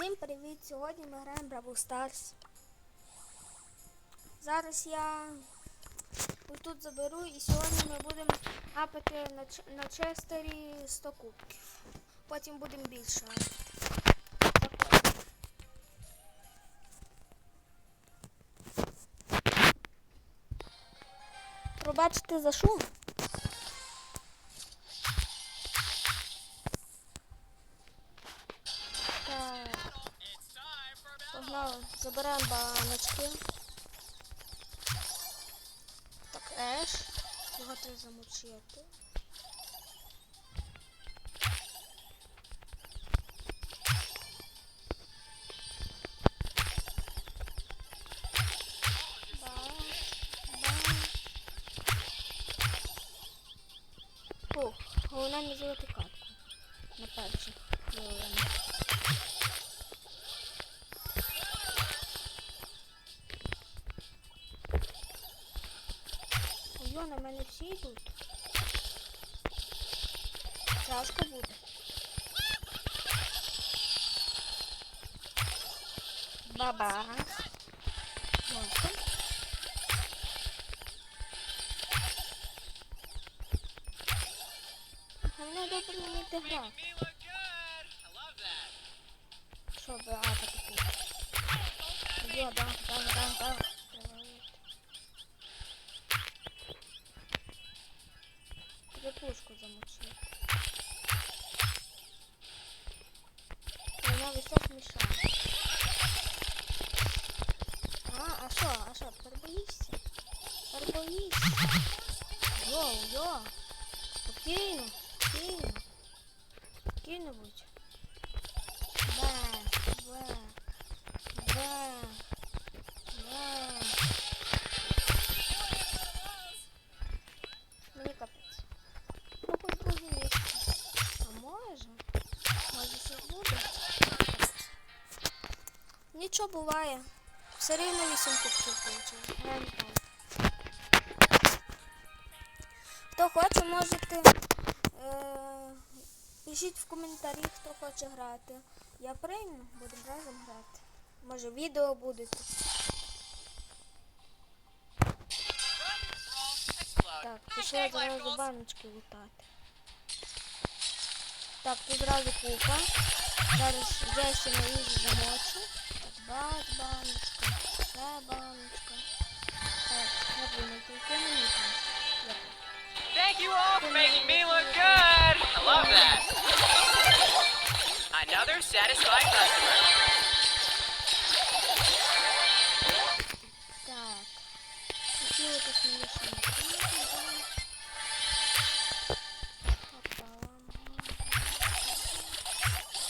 Всім привіт! Сьогодні ми граємо Бравл Старс. Зараз я ось тут заберу і сьогодні ми будемо апати на, на Честері 100 кубків. Потім будемо більше. Пробачте за шум. Забираємо баночки. Так, Еш. Його треба замочити. Фух, головне не зробити катку. На перших на мене всі йдуть. Тяжко буде. Баба. Можна. Головне добре вміти грати. Боїшся. Йоу, йо. Спокійно, спокійно. Спокійно будь. Бе, бе, бе, бе. Мені капець. Ну, хоч друге місце. А може? Може це буде? Нічого буває. Все рівно 8 кубків получив. Хто хоче, можете. Е- пишіть в коментарі, хто хоче грати. Я прийму, будемо разом грати. Може відео буде. Так, пішли зразу баночки лутати. Так, тут зразу купа. Зараз Джесі на їжі замочу. Так, бац, баночка, ще баночка. Так, не думайте, яке мені там. Є. Thank you all for making me look good. I love that. Another satisfied customer. Так. Які ви тут мені ще не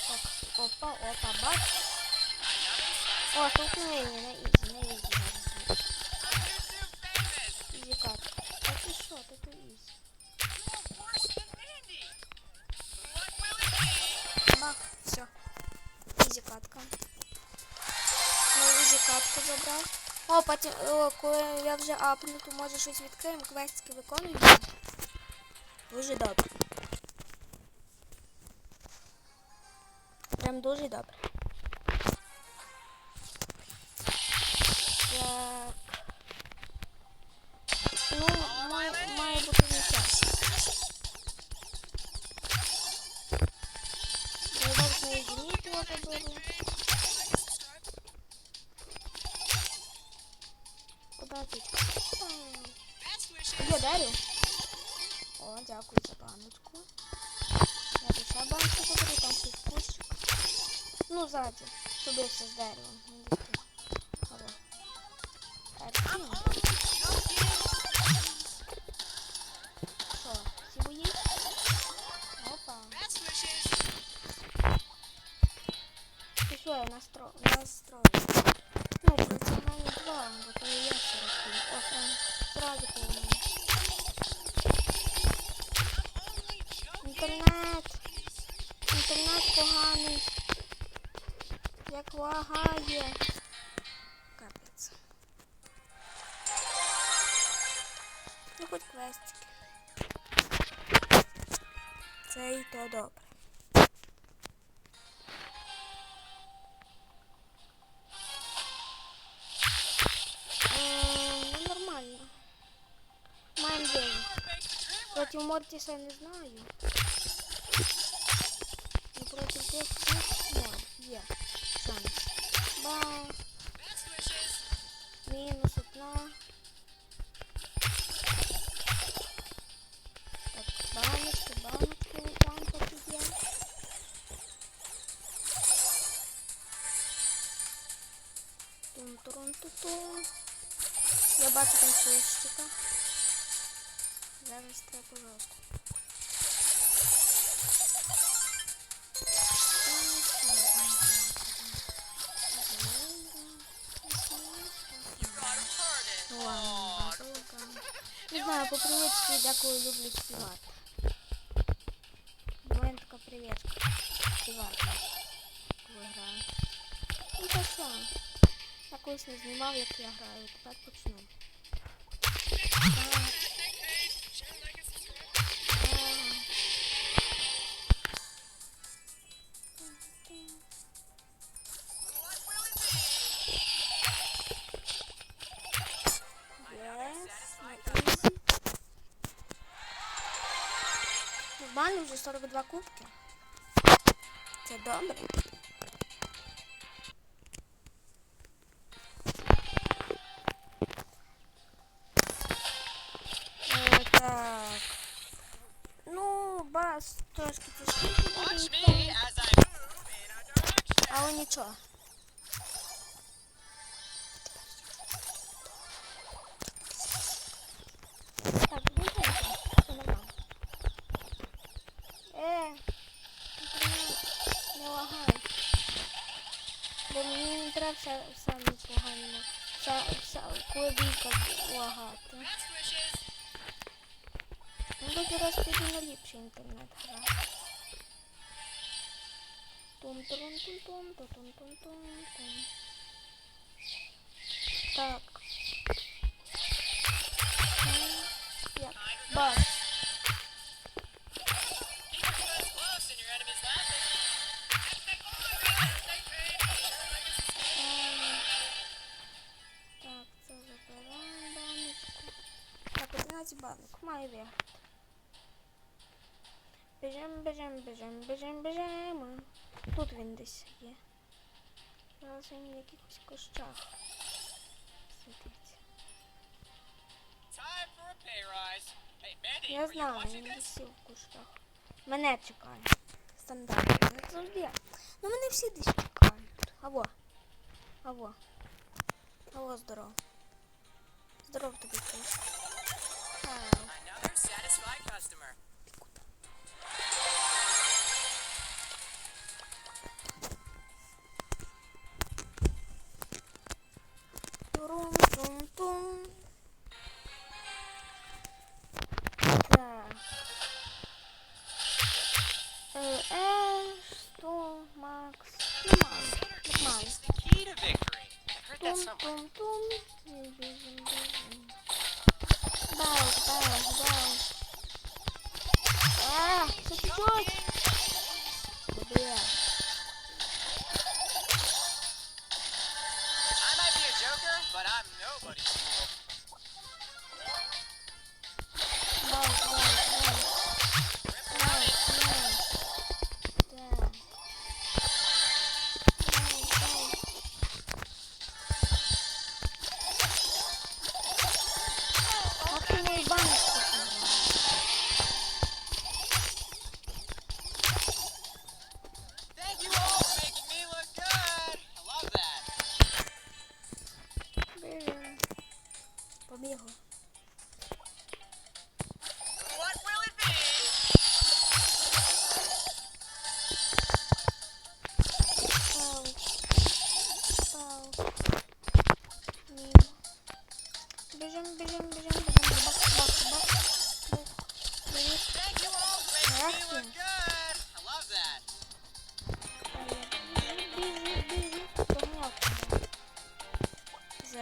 Опа, опа, опа, бац. О, столкновение на О, потім, о, коли я вже апну, то може щось відкриємо, квестики виконуємо. Дуже добре. Прям дуже добре. Ти? Я дарю. О, дякую за баночку. Я тут ще баночку заберу, там щось кущик. Ну, ззаді. Побився з деревом. Алло. Так, ну. Що, всі боїть? Опа. Ти що, я настро... настрою? Ну, два, бо то і я ще розкину. О, там зразу повинен. Інтернет. Інтернет поганий. Як лагає. Капець. Ну хоч квестики. Це і то добре. Мортіса не знаю. Ну проти тих всіх норм. Є. Шанс. Бау. Мінус одна. Так, баночки, баночки там поки є. тун турун ту тун Я бачу там сущика. Зараз треба жорстко. Ну ладно, бабулка. Не знаю, по привичці деколи люблю співати. У мене така привичка. Співати. Коли граю. Ну так що? Я колись не знімав, як я граю, тепер почну. 42 кубки. Це добре. Е, так. Ну, бас трошки тяжкіше буде, Watch Ну, тут зараз піду на ліпший інтернет грати. тун тун тун тун тун тун тун тун Так. Як? Бас. Keep your toes close and your enemy's laughing. Ем, Так, це забираємо баночку. Так, 11 банок. Маю виграти. Біжим, біжим, біжим, біжим, біжим. Тут він десь є. Зараз він в якихось кущах. Mandy, Я знаю, він всі в кущах. Мене чекає. Стандартно, як завжди. Ну мене всі десь чекають. Аво. Аво. Алло, здоров. Здоров тобі. Another satisfied customer. Turum, tum, tum. Tá. Eu estou Max. Demais. Demais. Tum, tum, tum. Vai, vai, vai. Ah, que doido.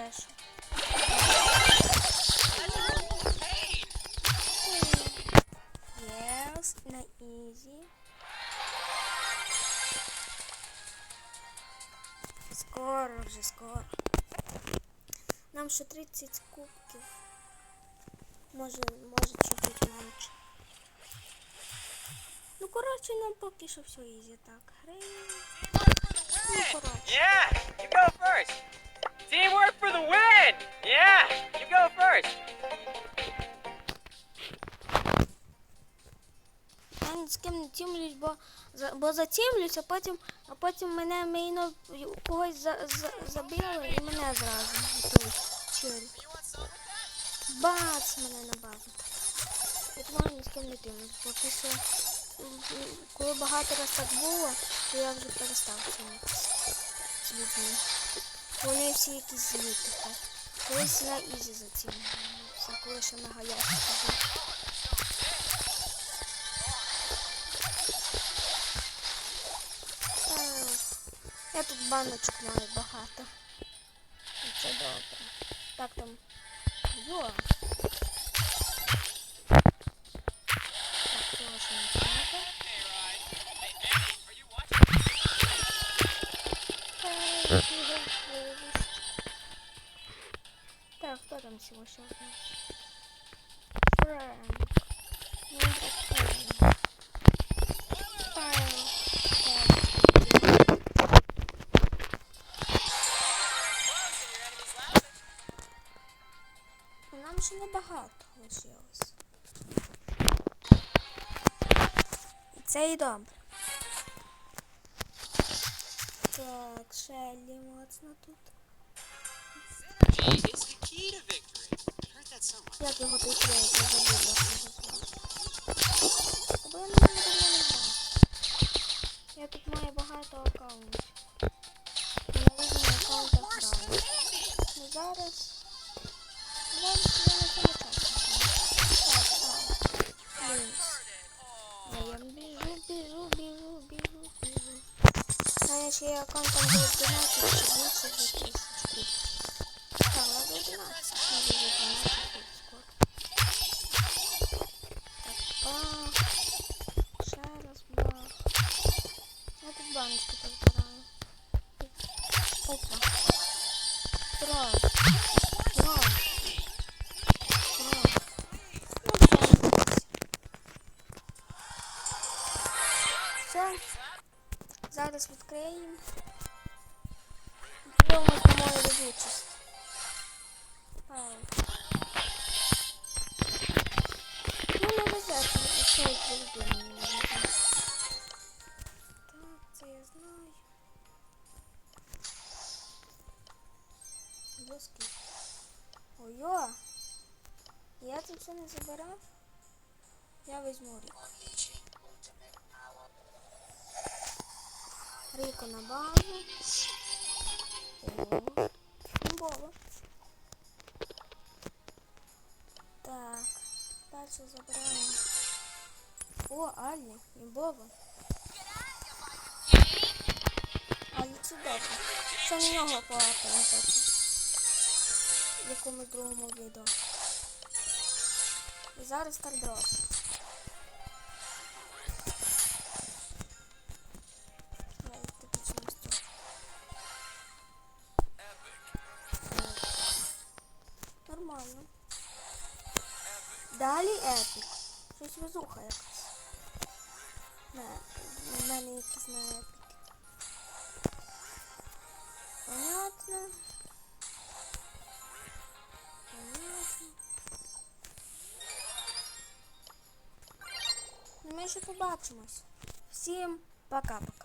Зеш. That's your pain. Yes, на ізі. Скоро вже, скоро. Нам ще 30 кубків. Може, може чуть-чуть менше. Ну, коротше, нам поки що все ізі так. Гри. Ну, коротше. Yeah, you go first. Teamwork for The win. Yeah, you go first. Я з ким не тімлюсь, бо, бо затімлюсь, а потім, а потім мене мейно когось за, за, забили і мене зразу. Той that? Бац мене на базу. Я тому ні з ким не тимлюсь, бо після, коли багато раз так було, то я вже перестав тимитися з людьми. Вони всі якісь злі тепер. Колись я ізі за цією. Все коли ще на гаяшки був. Я тут баночок маю багато. І це добре. Так там. Йо. Нам ще небагато лишилось. Це і добре. Так, Шеллі моцно тут. Як його тут я. Або я. Я тут маю багато аккаунтів. Аккаунтах граю. Ну зараз. Зараз А я є аккаунтом до 11, щоб більше вже тисячку. Так, я до 11. Може вже 12 буде скоро. Так, бах. Ще раз бах. Я тут баночки позбираю. Опа. Я це не забирав. Я візьму рік. Ріко на базу. О, бомбово. Так, перше забираємо. О, Алі, бомбово. Алі це добре. Це на нього. В якомусь другому відео. І зараз стардроп. Я їх типічно стю. Нормально. Далі епік. Щось везуха якась. Не, в мене якісь на епік. Понятно. Понятно. Ми ще побачимось. Всім пока-пока.